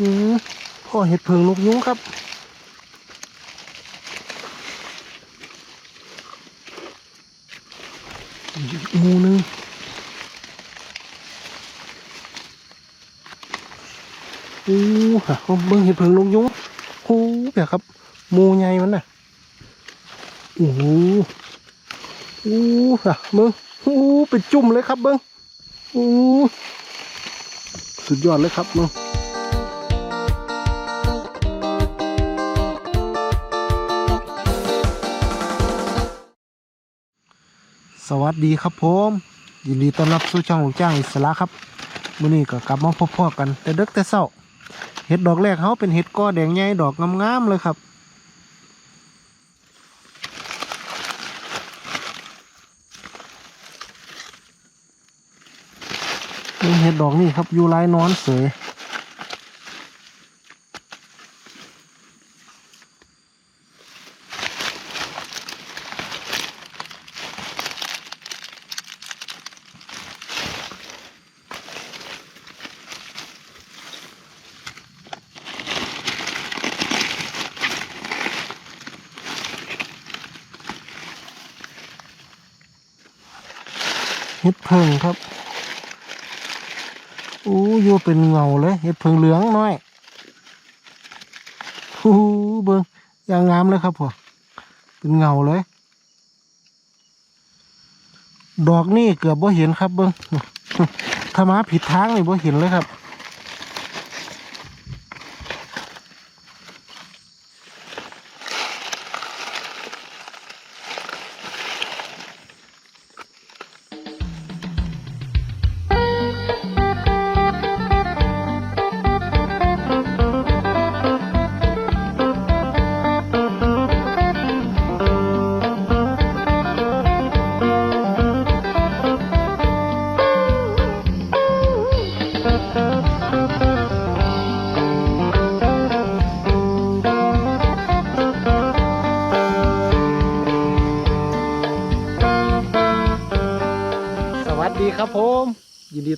อืมพ่อเห็ดเพิงนกยุ้งครับอีกหมูหนึงอู้ฮะเบิ่งเห็ดเพิงนกยุ้งโอ้เปียครับมูใหญ่มันน่ะโอ้โหอู้ฮะเบิ่งอู้เป็นจุ่มเลยครับเบิ่งอู้สุดยอดเลยครับเบิ่ง สวัสดีครับผม ยินดีต้อนรับสู่ช่องลูกจ้างอิสระครับมื้อนี้ก็กลับมาพบพ่อกัน แต่ด็กแต่เศร้าเห็ดดอกแรกเขาเป็นเห็ดก้อแดงใหญ่ดอกงามๆเลยครับนี่เห็ดดอกนี่ครับอยู่ลายนอนเสย เห็ดเพิงครับอู้ยูเป็นเงาเลยเห็ดเพิงเหลืองน้อยอู้เบิ้งอย่างงามเลยครับพ่อเป็นเงาเลย ดอกนี่เกือบบ่เห็นครับเบิ้งถ้ามาผิดทางนี่บ่เห็นเลยครับ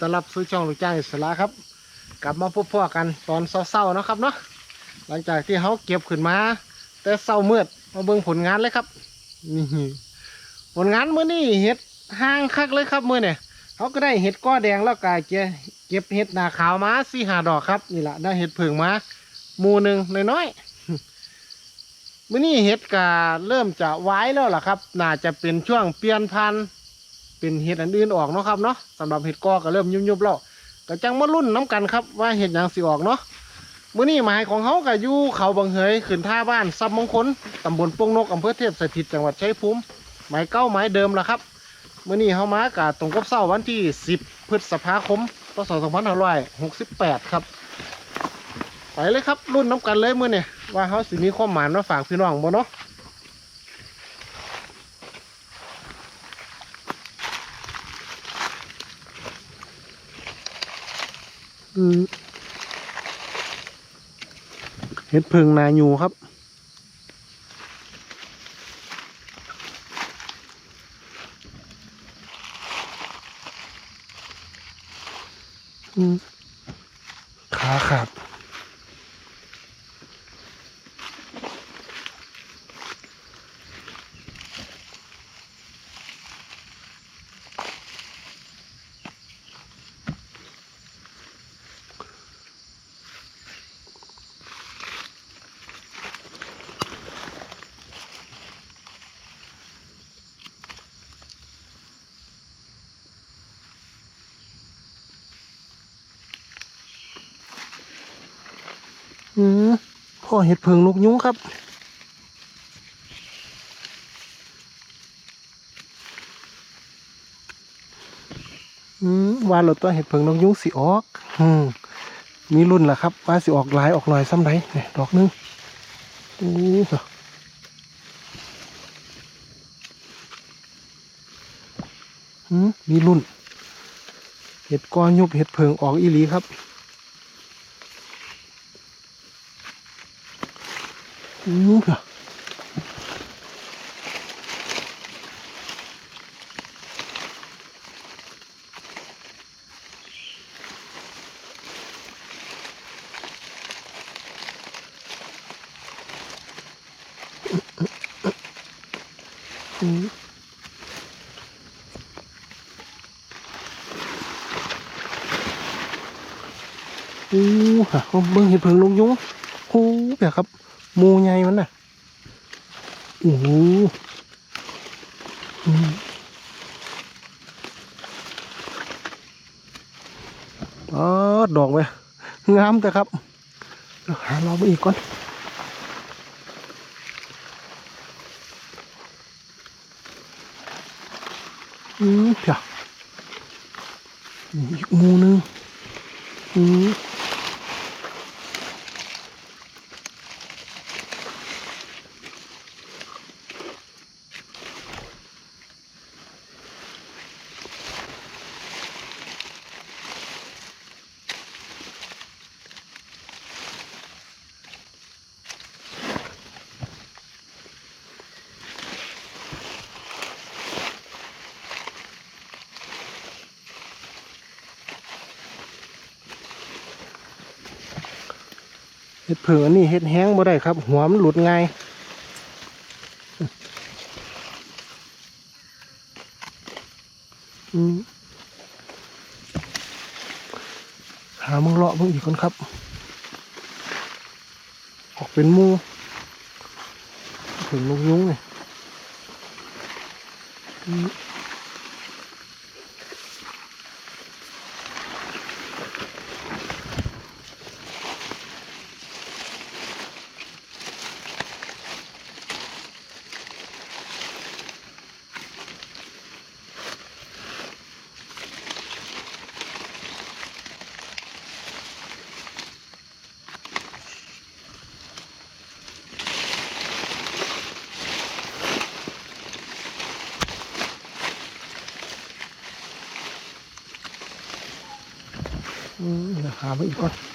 ต้อนรับสู่ช่องลูกจ้างอิสระครับ กลับมาพบพ่อกันตอนเศร้าๆนะครับเนาะหลังจากที่เขาเก็บขึ้นมา แต่เศร้าเมืดมาเบิ่งผลงานเลยครับนี่ผลงานเมื้อนี้เห็ดห้างคักเลยครับเมื้อเนี่ยเขาก็ได้เห็ดก้อแดงแล้วก็เก็บเก็บเห็ดหนาขาวมาสี่หาดอกครับนี่แหละได้เห็ดเผิงมาหมูหนึ่งน้อยๆเมื้อนี้เห็ดก็เริ่มจะไว้แล้วล่ะครับ น่าจะเป็นช่วงเปลี่ยนพันธุ์ เป็นเห็ดอันอื่นออกเนาะครับเนาะสำหรับเห็ดกอก็เริ่มยุบๆแล้วก็จังมารุ่นน้กันครับว่าเห็ดหยังสิออกเนาะมื้อนี้หมายของเขาก็อยู่เขาบางเหยขึ้นท่าบ้านซับมงคลตำบลปงนกอำเภอเทพสถิตจังหวัดชัยภูมิหมายเก้าหมายเดิมละครับมื้อนี้เขามากะตรงกับเสาร์วันที่ 10 พฤษภาคมพศ2568 ครับไปเลยครับรุ่นน้กันเลยมื้อนี้ว่าเขาสิมีความหมายมาฝากพี่น้องบ่เนาะ เห็ดพึ่งนายูครับ ขาขาด อืม พ่อเห็ดเพิงนกยุ้งครับ อืมวานเราตัวเห็ดเพิงนกยุ้งสิออกอืมมีรุ่นละครับว่าสิออกลายออกหน่อยซ้ำไรเนี่ยดอกหนึงอู้หูอืมมีรุ่น เห็ดกอยุบเห็ดเพิงออกอีหลีครับ อู้ค่ะอู้ค่ะเบิ่งเห็ดเพิงลงยุ้งคูแบบครับ มูใหญ่มันน่ะโอ้โหอ๋อดอกไปงามแต่ครับหาเราไปอีกก่อนอืมเดี๋ยวอีกมูหนึงอืม เห็ดเผือนี่เห็ดแห้งบ่ได้ครับ หัวมันหลุดง่ายอืมหามึงเลาะมึงอีกคนครับ ออกเป็นมูถึงลูกยุ้งเลย อืมอืมเดี๋ยวหาไปอีกก่อน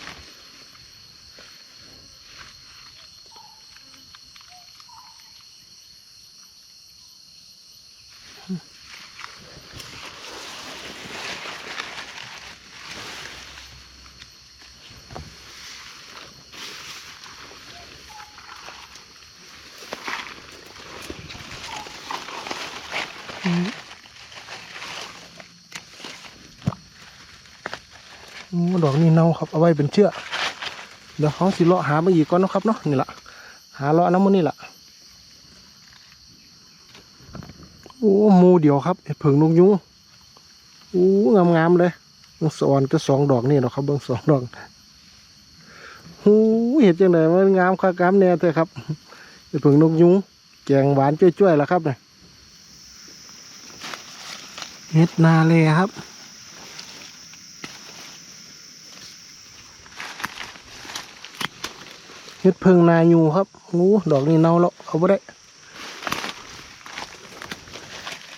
ดอกนี่เน่าครับเอาไว้เป็นเชือกเดี๋ยวเขาสิเลาะหามาอีกก่อนนะครับเนาะนี่แหละหาเลาะน้ำมันนี่แหละโอ้หมูเดียวครับเห็ดเผิงนกยุงโอ้งามๆเลยเบิ่งสอนก็สองดอกนี่เนาะครับเบิ่งสองดอกโอ้เห็ดจังไดมันงามคักงามแน่เถอะครับเห็ดเผิงนกยุงแกงหวานจ้วยๆแล้วครับเนี่ยเห็ดนาเลยครับ เฮ็ดเพิงนายูครับโู้ดอกนี้เน่าแล้วเอาไ่ได้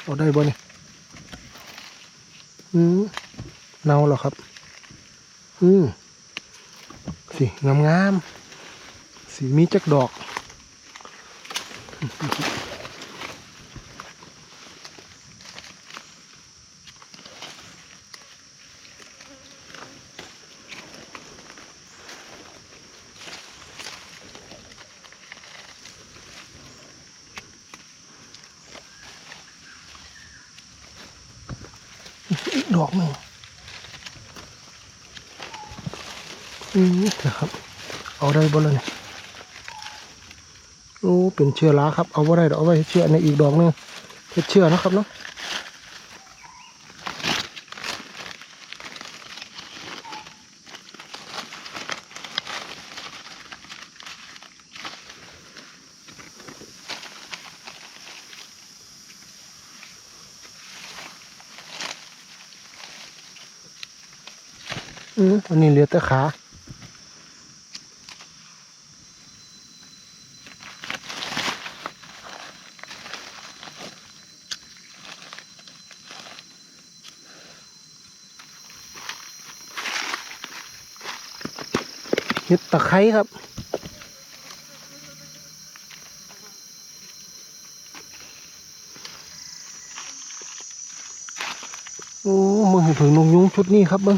เอาได้บ่เนี่ยอืมเน่าแล้วครับ อืมสิงามงามๆสีมีจักดอก อีกดอกหนึ่งอืมนะครับ เอาได้บ่เลยเนี่ยโอ้เป็นเชื้อราครับ เอาบ่ได้ดอกเอาไว้เชื้อในอีกดอกหนึงเฮ็ดเชื้อนะครับเนาะ อืมอันนี้เหลือแต่ขาเห็ดตะไคร้ครับโอ้มึงเห็นผงนงยุงชุดนี้ครับเบิ้ง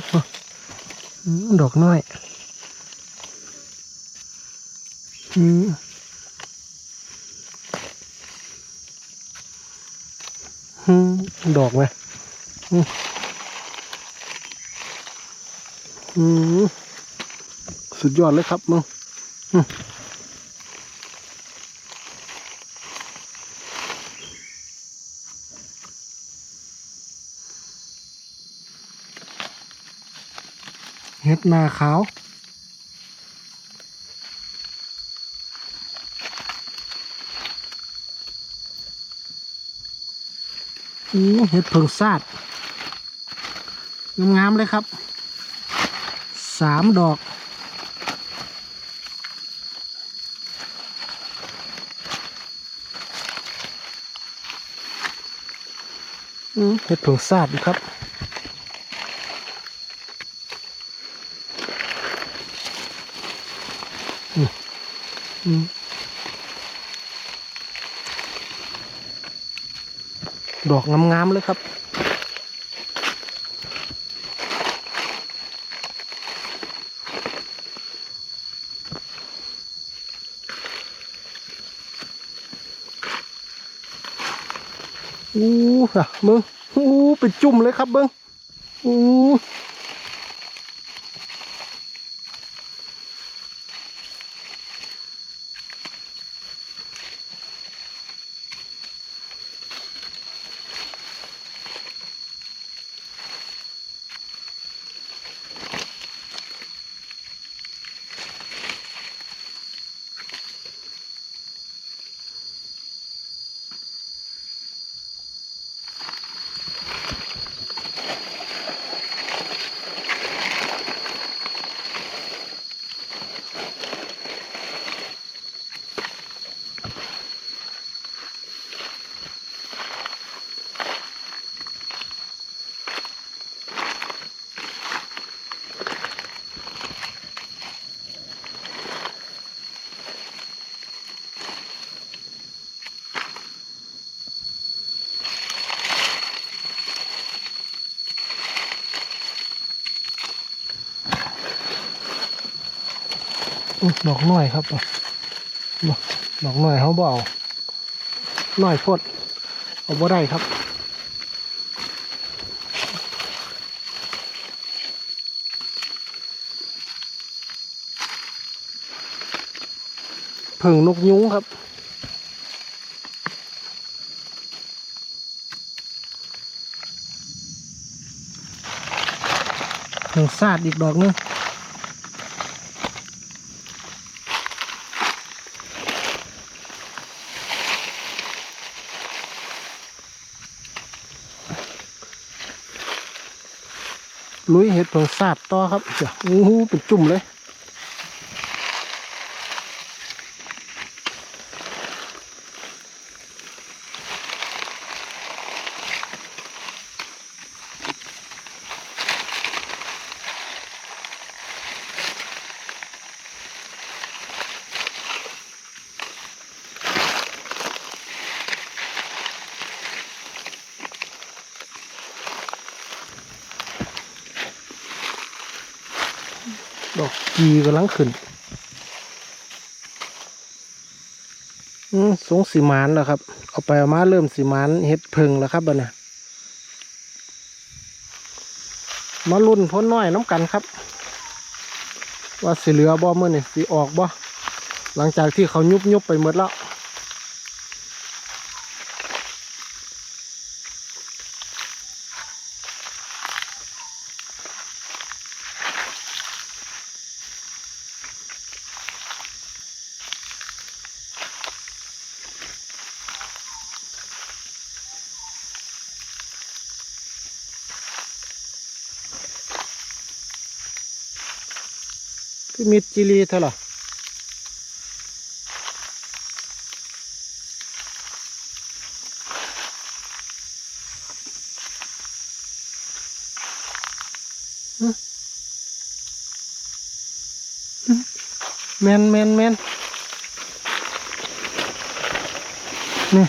ดอกน้อยอืมดอกไหมอืมสุดยอดเลยครับมึง เฮ็ดนาขาวอืมเห็ดเพิงซาดงามๆเลยครับ สามดอกอืมเห็ดเพิงซาดอยู่ครับ อืมอืม ดอกงามๆเลยครับ อู้ค่ะมึงอู้เป็นจุ่มเลยครับเบิ้งอู้ ดอกน้อยครับอะบ่ดอกน้อยเขาบ่เอาน้อยพดเอาบ่ได้ครับเพิ่งนกยุ้งครับเพิ่งซาดอีกดอกหนึง ลุยเห็ดเพิ่งซาดต่อครับเดี๋ยวอู้หูเป็นจุ่มเลย ดอกกีกำลังขึ้นอืมสงสีมานแล้วครับ เอาไปเอามาเริ่มสีมานเฮ็ดเพิงแล้วครับบ่เนี่ยมาลุ่นพ้นน้อยน้ำกันครับ ว่าสีเหลือบ่เมื่อนี่สีออกบ่หลังจากที่เขายุบยุบไปหมดแล้ว พี่มิดจิรีเท่าไหร่หึหึแมนแมนแมนนี่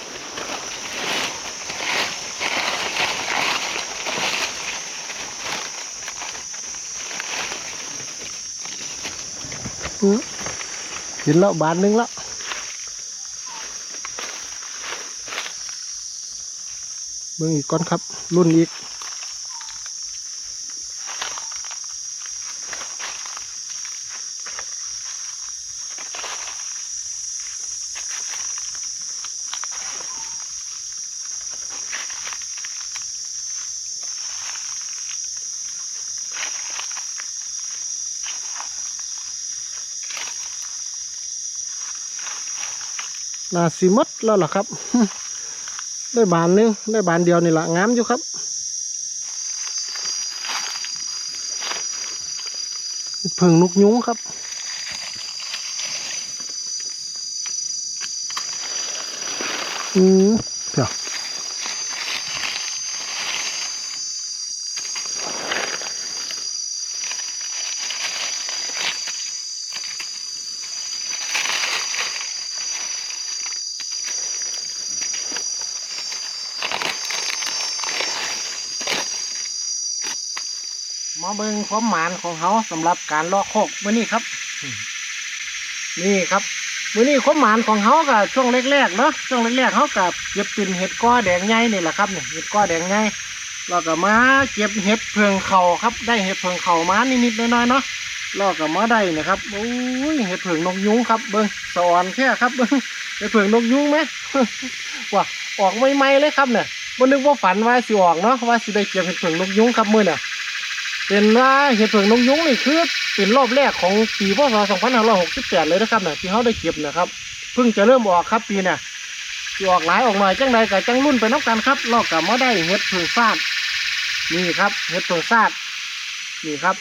กินแล้วบานหนึงแล้วเบิ่งอีกก้อนครับ รุ่นอีก น่าสิหมดแล้วล่ะครับ ได้บานหนึงได้บานเดียวนี่แหละงามอยู่ครับเพิ่งนกยุ้งครับอืมเดี๋ยว มาเบิ่งความหมานของเขาสำหรับการลอกโคกมื้อนี้ครับ นี่ครับมื้อนี้ความหมานของเขากับช่วงแรกๆเนาะช่วงแรกๆเขากับเก็บเป็นเห็ดก้อแดงใหญ่นี่แหละครับเนี่ยเห็ดก้อแดงใหญ่แล้วก็มาเก็บเห็ดเพิงเขาครับ ได้เห็ดเพิงเขามานิดๆหน้อยๆเนาะแล้วก็มาได้นะครับโอ้ยเห็ดเพิงนกยุงครับเบิ้งสอนแค่ครับเบิ้งเห็ดเพิงนกยุงไหมว่าออกใหม่ๆเลยครับเนี่ยบ่นึกว่าฝันว่าสิออกเนาะว่าสิได้เก็บเห็ดเพิงนกยุงครับมื้อเนี่ย เป็นว่าเห็ดเผิงนกยุงนี่คือเป็นรอบแรกของปีพศ2568 เลยนะครับเนี่ยที่เขาได้เก็บนะครับเพิ่งจะเริ่มออกครับปีเนี่ยออกหลายออกหน่อยจังใดกับจังรุ่นไปน้ำกันครับลอกกับมาได้เห็ดเผิงซาดนี่ครับเห็ดเผิงซาดนี่ครับ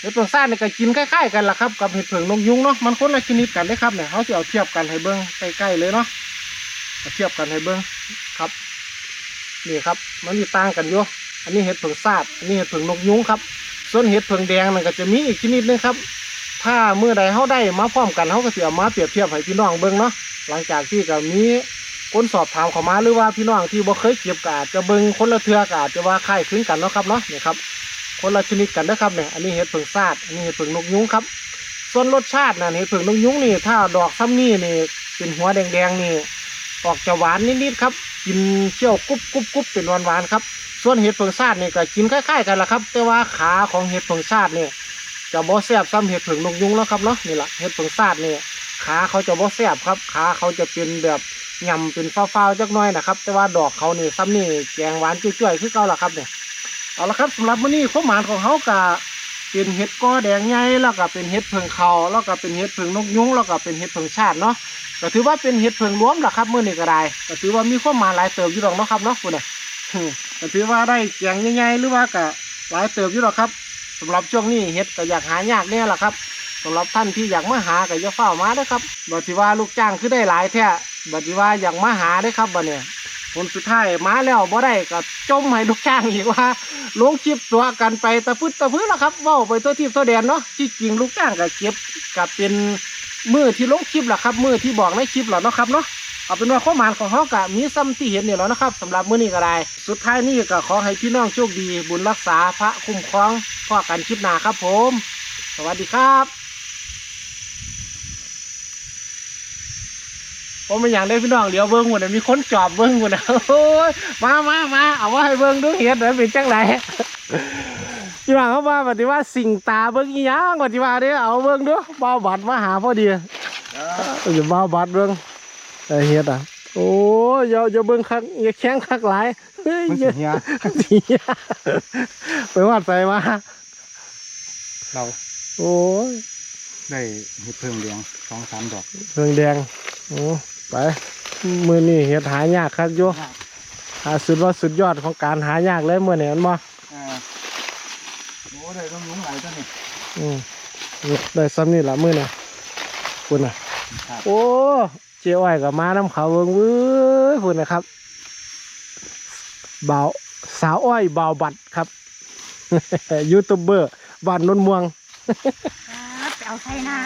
เห็ดเผิงซาดเนี่ยก็กินใกล้ๆกันละครับกับเห็ดเผิงนกยุงเนาะมันคนละชนิดกันได้ครับเนี่ยเขาจะเอาเทียบกันให้เบิ้งใกล้ๆเลยเนาะเอาเทียบกันให้เบิ้งครับ นี่ครับ มันมีต่างกันอยู่ อันนี้เห็ดเผิงซาดอันนี้เห็ดเผิงนกยุงครับ ส่วนเห็ดเผิงแดงนั่นก็จะมีอีกชนิดหนึงครับ ถ้าเมื่อใดเขาได้มาพร้อมกันเขาก็จะเอามาเปรียบเทียบให้พี่น้องเบิ่งเนาะ หลังจากที่ก็มีคนสอบถามเขามาหรือว่าพี่น้องที่บ่เคยเก็บก็อาจจะเบิ่งคนละเทือกอาจจะว่าคล้ายคลึงกันเนาะครับเนาะนี่ครับ คนละชนิดกันนะครับเนี่ย อันนี้เห็ดเผิงซาดอันนี้เห็ดเผิงนกยุงครับ ส่วนรสชาติน่ะเห็ดเผิงนกยุงนี่ ถ้าดอกซ้ำนี่นี่เป็นหัวแดงๆนี่ ออกจะหวานนิดๆครับกินเคี่ยวกรุบกรุบกรุบเป็นหวานๆครับส่วนเห็ดเผิงซาดนี่ก็กินคล้ายๆกันละครับ แต่ว่าขาของเห็ดเผิงซาดนี่จะบ่แซบซ้ำเห็ดเผิงนกยุงแล้วครับเนาะนี่แหละเห็ดเผิงซาดนี่ขาเขาจะบ่แซบครับขาเขาจะเป็นแบบยำเป็นฟ้าวๆจักน้อยนะครับ แต่ว่าดอกเขานี่ซ้ำนี่แกงหวานจุ้ยๆคือเก่าละครับเนี่ยเอาละครับสำหรับมื้อนี้ข้าวหมานของเขาก็ เป็นเห็ดก้อแดงใหญ่แล้วก็เป็นเห็ดเผิงเขาแล้วก็เป็นเห็ดเผิงนกยุงแล้วก็เป็นเห็ดเผิงชาติเนาะก็ถือว่าเป็นเห็ดเผิงรวมแหละครับเมื้อนี้ก็ได้ก็ถือว่ามีข้าวหมาหลายเติบอยู่ดอกเนาะครับเนาะคุณน่ะก็ถือว่าได้แกงใหญ่ๆหรือว่าก็หลายเติบอยู่หรอกครับสำหรับช่วงนี้เห็ดก็อยากหายากแน่ละครับสำหรับท่านที่อยากมาหาก็อย่าเฝ้ามาเด้อครับบัดสิว่าลูกจ้างคือได้หลายแท้บัดสิว่าอยากมาหาได้อครับบัดเนี่ย ผลสุดท้ายมาแล้วบ่ได้ก็จมให้ลูกจ้างอีกว่าลงคลิปตัวกันไปตะพื้นตะพื้นแล้วครับว้าไปตัวทิพย์ตัวแดนเนาะที่จริงลูกจ้างก็เก็บกับเป็นมือที่ลงคลิปแหละครับมือที่บอกในคลิปหละเนาะครับเนาะเอาเป็นว่าข้อหมานของเขากะมีซ้ำที่เห็นเนี่ยแล้วนะครับสำหรับมื้อนี้ก็ได้ สุดท้ายนี้ก็ขอให้พี่น้องโชคดี บุญรักษาพระคุ้มครองพ่อกันคลิปหน้าครับผม สวัสดีครับ ผมเป็นอย่างได้พี่น้องเดี๋ยวเบิ้งหมดเลยมีคนจอบเบิ้งหมดนะโอ้ยมามามาเอาว่าให้เบิ้งดูเห็ดแล้วเป็นจังไรพี่น้องเขาว่าปฏิว่าสิ่งตาเบิ้งอีหยังปฏิว่าเด้อเอาเบิ้งดูเบาบัดมาหาพอดีอย่าเบาบัดเบิ้งไอเฮ็ดอะโอ้ยอย่าอย่าเบิ่งคักอย่าแข้งคักหลายเฮ้ยมันอย่าสิเฮียเสียไปวาดใส่มาเราโอ้ยได้เห็ดเพิ่งเลี้ยงสองสามดอกเรืองแดงโอ้ ไป มือนี่เฮ็ดหายากครับโยหาสุดว่าสุดยอดของการหายากเลยมื่อนี่มันบ่อ่าโอ้ได้ต้องลุงไหลายตัวนี่อืมได้ซ้ำนี่ละมือนี่คุณน่ะครับโอ้เจ้อ้อยกับมาน้ำเขาเบิ่งเว้ยคุณนะครับบ่าวสาวอ้อยบ่าวบัดครับยูทูบเบอร์บ้านนนม่วงครับไปเอาใส่หน้า